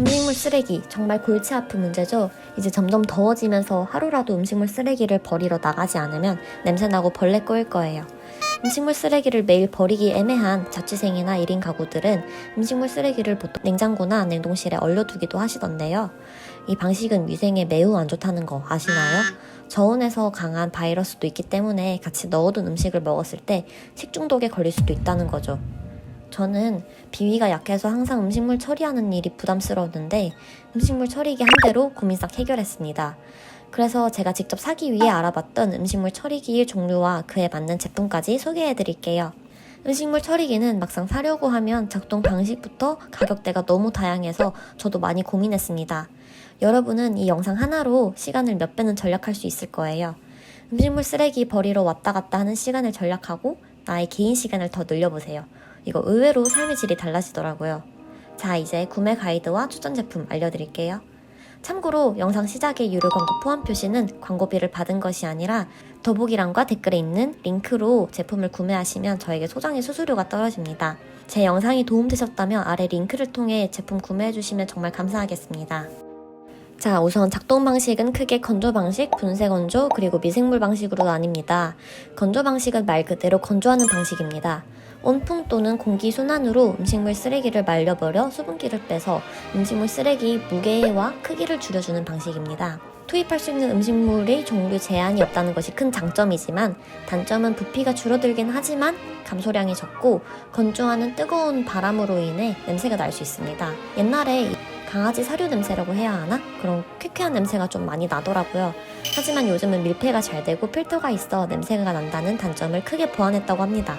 음식물 쓰레기 정말 골치 아픈 문제죠. 이제 점점 더워지면서 하루라도 음식물 쓰레기를 버리러 나가지 않으면 냄새나고 벌레 꼬일 거예요. 음식물 쓰레기를 매일 버리기 애매한 자취생이나 1인 가구들은 음식물 쓰레기를 보통 냉장고나 냉동실에 얼려두기도 하시던데요. 이 방식은 위생에 매우 안 좋다는 거 아시나요? 저온에서 강한 바이러스도 있기 때문에 같이 넣어둔 음식을 먹었을 때 식중독에 걸릴 수도 있다는 거죠. 저는 비위가 약해서 항상 음식물 처리하는 일이 부담스러웠는데 음식물 처리기 한 대로 고민 싹 해결했습니다. 그래서 제가 직접 사기 위해 알아봤던 음식물 처리기의 종류와 그에 맞는 제품까지 소개해 드릴게요. 음식물 처리기는 막상 사려고 하면 작동 방식부터 가격대가 너무 다양해서 저도 많이 고민했습니다. 여러분은 이 영상 하나로 시간을 몇 배는 절약할 수 있을 거예요. 음식물 쓰레기 버리러 왔다 갔다 하는 시간을 절약하고 나의 개인 시간을 더 늘려보세요. 이거 의외로 삶의 질이 달라지더라고요. 자, 이제 구매 가이드와 추천 제품 알려드릴게요. 참고로 영상 시작에 유료 광고 포함 표시는 광고비를 받은 것이 아니라 더보기란과 댓글에 있는 링크로 제품을 구매하시면 저에게 소정의 수수료가 떨어집니다. 제 영상이 도움되셨다면 아래 링크를 통해 제품 구매해주시면 정말 감사하겠습니다. 자, 우선 작동 방식은 크게 건조 방식, 분쇄 건조, 그리고 미생물 방식으로 나뉩니다. 건조 방식은 말 그대로 건조하는 방식입니다. 온풍 또는 공기 순환으로 음식물 쓰레기를 말려버려 수분기를 빼서 음식물 쓰레기 무게와 크기를 줄여주는 방식입니다. 투입할 수 있는 음식물의 종류 제한이 없다는 것이 큰 장점이지만 단점은 부피가 줄어들긴 하지만 감소량이 적고 건조하는 뜨거운 바람으로 인해 냄새가 날 수 있습니다. 옛날에 강아지 사료 냄새라고 해야 하나? 그런 쾌쾌한 냄새가 좀 많이 나더라고요. 하지만 요즘은 밀폐가 잘 되고 필터가 있어 냄새가 난다는 단점을 크게 보완했다고 합니다.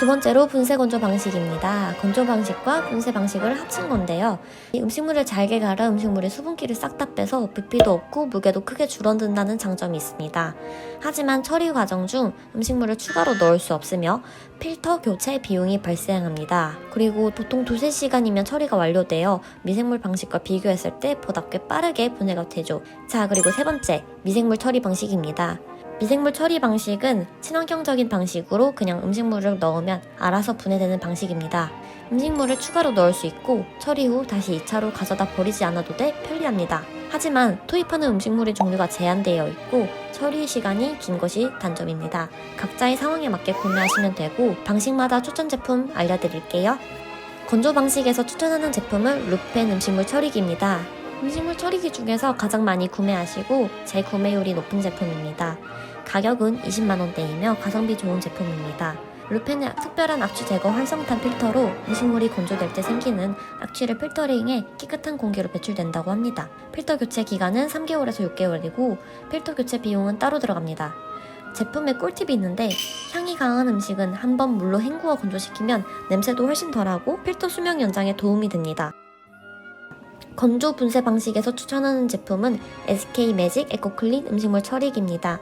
두 번째로 분쇄 건조 방식입니다. 건조 방식과 분쇄 방식을 합친 건데요. 이 음식물을 잘게 갈아 음식물의 수분기를 싹 다 빼서 부피도 없고 무게도 크게 줄어든다는 장점이 있습니다. 하지만 처리 과정 중 음식물을 추가로 넣을 수 없으며 필터 교체 비용이 발생합니다. 그리고 보통 두세 시간이면 처리가 완료되어 미생물 방식과 비교했을 때 보다 꽤 빠르게 분해가 되죠. 자, 그리고 세 번째, 미생물 처리 방식입니다. 미생물 처리 방식은 친환경적인 방식으로 그냥 음식물을 넣으면 알아서 분해되는 방식입니다. 음식물을 추가로 넣을 수 있고 처리 후 다시 2차로 가져다 버리지 않아도 돼 편리합니다. 하지만 투입하는 음식물의 종류가 제한되어 있고 처리 시간이 긴 것이 단점입니다. 각자의 상황에 맞게 구매하시면 되고 방식마다 추천 제품 알려드릴게요. 건조 방식에서 추천하는 제품은 루펜 음식물 처리기입니다. 음식물 처리기 중에서 가장 많이 구매하시고 재구매율이 높은 제품입니다. 가격은 20만원대이며 가성비 좋은 제품입니다. 루펜은 특별한 악취 제거 활성탄 필터로 음식물이 건조될 때 생기는 악취를 필터링해 깨끗한 공기로 배출된다고 합니다. 필터 교체 기간은 3개월에서 6개월이고 필터 교체 비용은 따로 들어갑니다. 제품에 꿀팁이 있는데 향이 강한 음식은 한 번 물로 헹구어 건조시키면 냄새도 훨씬 덜하고 필터 수명 연장에 도움이 됩니다. 건조 분쇄 방식에서 추천하는 제품은 SK 매직 에코클린 음식물 처리기입니다.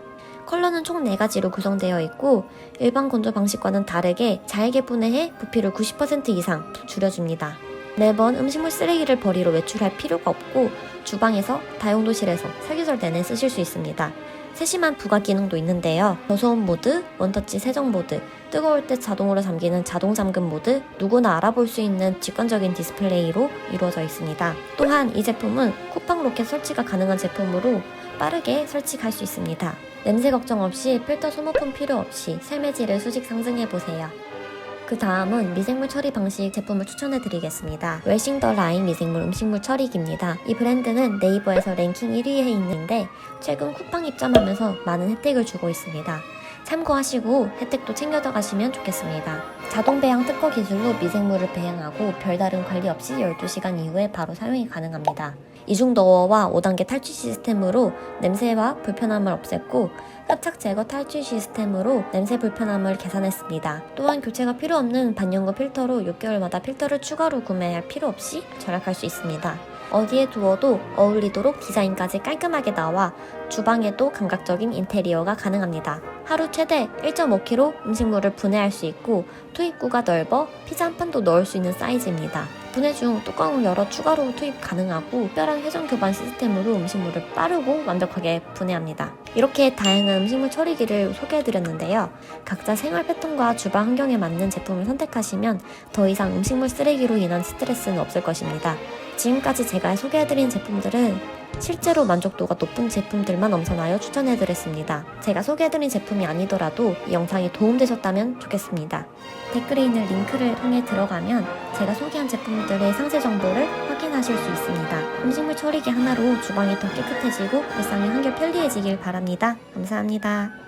컬러는 총 4가지로 구성되어 있고 일반 건조 방식과는 다르게 잘게 분해해 부피를 90% 이상 줄여줍니다. 매번 음식물 쓰레기를 버리러 외출할 필요가 없고 주방에서 다용도실에서 사계절 내내 쓰실 수 있습니다. 세심한 부가 기능도 있는데요. 저소음 모드, 원터치 세정 모드, 뜨거울 때 자동으로 잠기는 자동 잠금 모드, 누구나 알아볼 수 있는 직관적인 디스플레이로 이루어져 있습니다. 또한 이 제품은 쿠팡 로켓 설치가 가능한 제품으로 빠르게 설치할 수 있습니다. 냄새 걱정 없이 필터 소모품 필요 없이 삶의 질을 수직 상승해 보세요. 그 다음은 미생물 처리 방식 제품을 추천해 드리겠습니다. 웰싱 더 라인 미생물 음식물 처리기입니다. 이 브랜드는 네이버에서 랭킹 1위에 있는데 최근 쿠팡 입점하면서 많은 혜택을 주고 있습니다. 참고하시고 혜택도 챙겨다 가시면 좋겠습니다. 자동 배양 특허 기술로 미생물을 배양하고 별다른 관리 없이 12시간 이후에 바로 사용이 가능합니다. 이중 도어와 5단계 탈취 시스템으로 냄새와 불편함을 없앴고 흡착 제거 탈취 시스템으로 냄새 불편함을 개선했습니다. 또한 교체가 필요 없는 반영구 필터로 6개월마다 필터를 추가로 구매할 필요 없이 절약할 수 있습니다. 어디에 두어도 어울리도록 디자인까지 깔끔하게 나와 주방에도 감각적인 인테리어가 가능합니다. 하루 최대 1.5kg 음식물을 분해할 수 있고 투입구가 넓어 피자 한 판도 넣을 수 있는 사이즈입니다. 분해 중 뚜껑을 열어 추가로 투입 가능하고 특별한 회전 교반 시스템으로 음식물을 빠르고 완벽하게 분해합니다. 이렇게 다양한 음식물 처리기를 소개해드렸는데요. 각자 생활 패턴과 주방 환경에 맞는 제품을 선택하시면 더 이상 음식물 쓰레기로 인한 스트레스는 없을 것입니다. 지금까지 제가 소개해드린 제품들은 실제로 만족도가 높은 제품들만 엄선하여 추천해드렸습니다. 제가 소개해드린 제품이 아니더라도 이 영상이 도움되셨다면 좋겠습니다. 댓글에 있는 링크를 통해 들어가면 제가 소개한 제품들의 상세 정보를 확인하실 수 있습니다. 음식물 처리기 하나로 주방이 더 깨끗해지고 일상이 한결 편리해지길 바랍니다. 감사합니다.